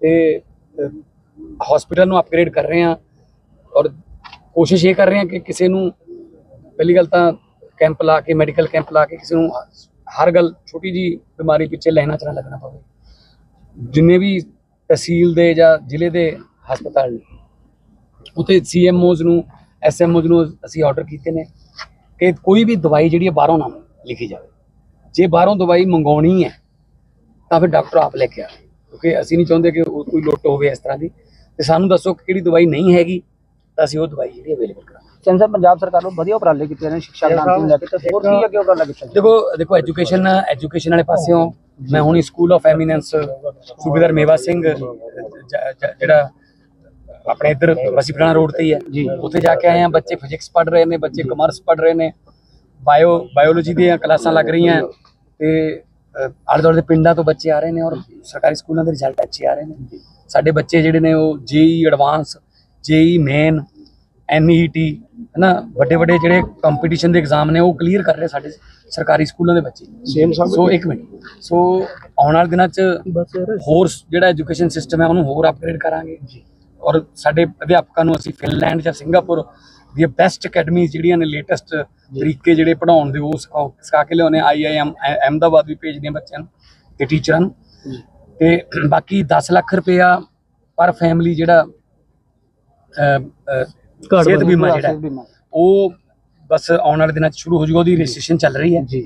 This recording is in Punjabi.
ਤੇ ਹਸਪੀਟਲ ਨੂੰ ਅਪਗ੍ਰੇਡ ਕਰ ਰਹੇ ਹਾਂ ਔਰ ਕੋਸ਼ਿਸ਼ ਇਹ ਕਰ ਰਹੇ ਹਾਂ ਕਿ ਕਿਸੇ ਨੂੰ ਪਹਿਲੀ ਗੱਲ ਤਾਂ ਕੈਂਪ ਲਾ ਕੇ ਮੈਡੀਕਲ ਕੈਂਪ ਲਾ ਕੇ ਕਿਸੇ ਨੂੰ ਹਰ ਗੱਲ ਛੋਟੀ ਜੀ ਬਿਮਾਰੀ ਪਿੱਛੇ ਲਾਈਨਾਂ 'ਚ ਨਾ ਲੱਗਣਾ ਪਵੇ। ਜਿੰਨੇ ਵੀ ਤਹਿਸੀਲ ਦੇ ਜਾਂ ਜ਼ਿਲ੍ਹੇ ਦੇ ਹਸਪਤਾਲ ਨੇ ਉਤੇ ਸੀਐਮਓਜ਼ ਨੂੰ ਐਸਐਮਓਜ਼ ਨੂੰ ਅਸੀਂ ਆਰਡਰ ਕੀਤੇ ਨੇ ਕਿ ਕੋਈ ਵੀ ਦਵਾਈ ਜਿਹੜੀ ਹੈ ਬਾਹਰੋਂ ਨਾ ਲਿਖੀ ਜਾਵੇ। ਜੇ ਬਾਹਰੋਂ ਦਵਾਈ ਮੰਗਾਉਣੀ ਹੈ, ਤਾਂ ਫਿਰ ਡਾਕਟਰ ਆਪ ਲੈ ਕੇ ਆਵੇ। ਕਿਉਂਕਿ ਅਸੀਂ ਨਹੀਂ ਚਾਹੁੰਦੇ ਕਿ ਉਹ ਕੋਈ ਲੁੱਟ ਹੋਵੇ ਇਸ ਤਰ੍ਹਾਂ ਦੀ। ਤੇ ਸਾਨੂੰ ਦੱਸੋ ਕਿ ਕਿਹੜੀ ਦਵਾਈ ਨਹੀਂ ਹੈਗੀ ਤਾਂ ਅਸੀਂ ਉਹ ਦਵਾਈ ਜਿਹੜੀ ਅਵੇਲੇਬਲ ਕਰਾਂਗੇ। ਸੈਂਸਰ ਪੰਜਾਬ ਸਰਕਾਰ ਨੂੰ ਵਧੀਆ ਉਪਰਾਲੇ ਕੀਤੇ ਨੇ ਸਿੱਖਾ ਕ੍ਰਾਂਤੀ ਨੂੰ ਲੈ ਕੇ। ਤੇ ਹੋਰ ਕੀ ਅੱਗੇ ਉਪਰਾਲਾ ਕੀਤਾ? ਦੇਖੋ ਦੇਖੋ ਐਜੂਕੇਸ਼ਨ ਐਜੂਕੇਸ਼ਨ ਵਾਲੇ ਪਾਸਿਓਂ ਮੈਂ ਹੁਣੀ ਸਕੂਲ ਆਫ ਐਮੀਨੈਂਸ ਸੂਬੇਦਾਰ ਮੇਵਾ ਸਿੰਘ ਜਿਹੜਾ ਆਪਣੇ ਇੱਧਰ ਬਸੀਪਟਾਣਾ ਰੋਡ ਤੇ ਹੀ ਹੈ। ਜੀ। ਉੱਥੇ ਜਾ ਕੇ ਆਏ ਆ ਬੱਚੇ ਫਿਜ਼ਿਕਸ ਪੜ੍ਹ ਰਹੇ ਨੇ ਬੱਚੇ ਕਮਰਸ ਪੜ੍ਹ ਰਹੇ ਨੇ ਬਾਇਓ ਬਾਇਓਲੋਜੀ ਦੀਆਂ ਕਲਾਸਾਂ ਲੱਗ ਰਹੀਆਂ। ਤੇ ਆਲੇ ਦੁਆਲੇ ਦੇ ਪਿੰਡਾਂ ਤੋਂ ਬੱਚੇ ਆ ਰਹੇ ਨੇ ਔਰ ਸਰਕਾਰੀ ਸਕੂਲਾਂ ਦੇ ਰਿਜ਼ਲਟ ਅੱਛੇ ਆ ਰਹੇ ਨੇ। ਸਾਡੇ ਬੱਚੇ ਜਿਹੜੇ ਨੇ ਉਹ ਜੇਈ ਐਡਵਾਂਸ ਜੇਈ ਮੇਨ ਐਨਈਟੀ ਹਨਾ ਵੱਡੇ ਵੱਡੇ ਜਿਹੜੇ ਕੰਪੀਟੀਸ਼ਨ ਦੇ ਐਗਜ਼ਾਮ ਨੇ ਉਹ ਕਲੀਅਰ ਕਰ ਰਹੇ ਸਾਡੇ ਸਰਕਾਰੀ ਸਕੂਲਾਂ ਦੇ ਬੱਚੇ। ਸੋ ਇੱਕ ਮਿੰਟ। ਸੋ ਆਉਣ ਵਾਲੇ ਦਿਨਾਂ 'ਚ ਹੋਰ ਜਿਹੜਾ ਐਜੂਕੇਸ਼ਨ ਸਿਸਟਮ ਹੈ ਉਹਨੂੰ ਹੋਰ ਅਪਗ੍ਰੇਡ ਕਰਾਂਗੇ। ਔਰ ਸਾਡੇ ਅਧਿਆਪਕਾਂ ਨੂੰ ਅਸੀਂ ਫਿਨਲੈਂਡ ਜਾਂ ਸਿੰਗਾਪੁਰ ਦੀਆਂ ਬੈਸਟ ਅਕੈਡਮੀਜ਼ ਜਿਹੜੀਆਂ ਨੇ ਲੇਟੈਸਟ ਤਰੀਕੇ ਜਿਹੜੇ ਪੜਾਉਣ ਦੇ ਉਹ ਸਿਖਾ ਕੇ ਲਿਆਉਣੇ ਆਈਆਈਐਮ ਅਹਿਮਦਾਬਾਦ ਵੀ ਭੇਜਦੇ ਬੱਚਿਆਂ ਨੂੰ ਤੇ ਟੀਚਰਾਂ ਨੂੰ। ਤੇ ਬਾਕੀ 10 ਲੱਖ ਰੁਪਇਆ ਪਰ ਫੈਮਿਲੀ ਜਿਹੜਾ ਸਿਹਤ ਬੀਮਾ ਜਿਹੜਾ ਉਹ ਬਸ ਆਉਣ ਵਾਲੇ ਦਿਨਾਂ 'ਚ ਸ਼ੁਰੂ ਹੋ ਜਾਊਗਾ ਉਹਦੀ ਰਜਿਸਟ੍ਰੇਸ਼ਨ ਚੱਲ ਰਹੀ ਹੈ। ਜੀ।